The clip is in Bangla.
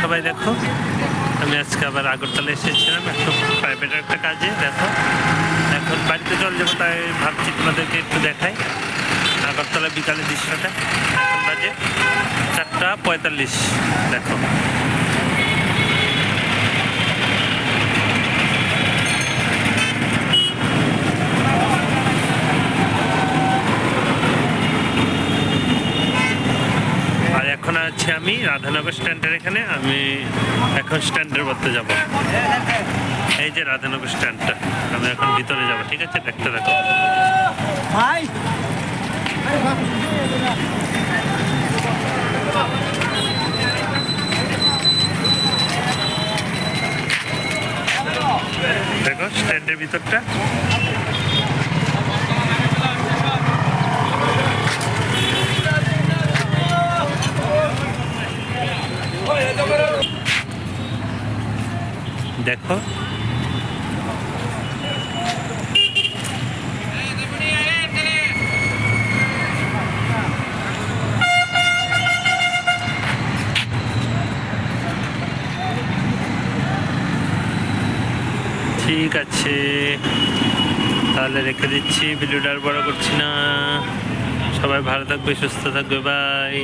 সবাই দেখো। আমি আজকে আবার আগরতলা এসেছিলাম একটু প্রাইভেট একটা কাজে দেখো। এখন বাড়িতে চলে যাব, তাই ভাবছি তোমাদেরকে একটু দেখাই। আগরতলা বিকালের দৃশ্যটা। এখন বাজে চারটা পঁয়তাল্লিশ, দেখো। এখন আছি আমি রাধানগর স্ট্যান্ডের এখানে আমি এখন স্ট্যান্ডের মধ্যে যাব। এই যে রাধানগর স্ট্যান্ডটা আমি এখন ভিতরে যাব ঠিক আছে? দেখতে দেখো ভাই! দেখো স্ট্যান্ডের ভিতরটা। দেখো। ঠিক আছে। তাহলে রেখে দিচ্ছি, ভিডিওটা আর বড় করছি না। সবাই ভালো থাকবে, সুস্থ থাকবে বাই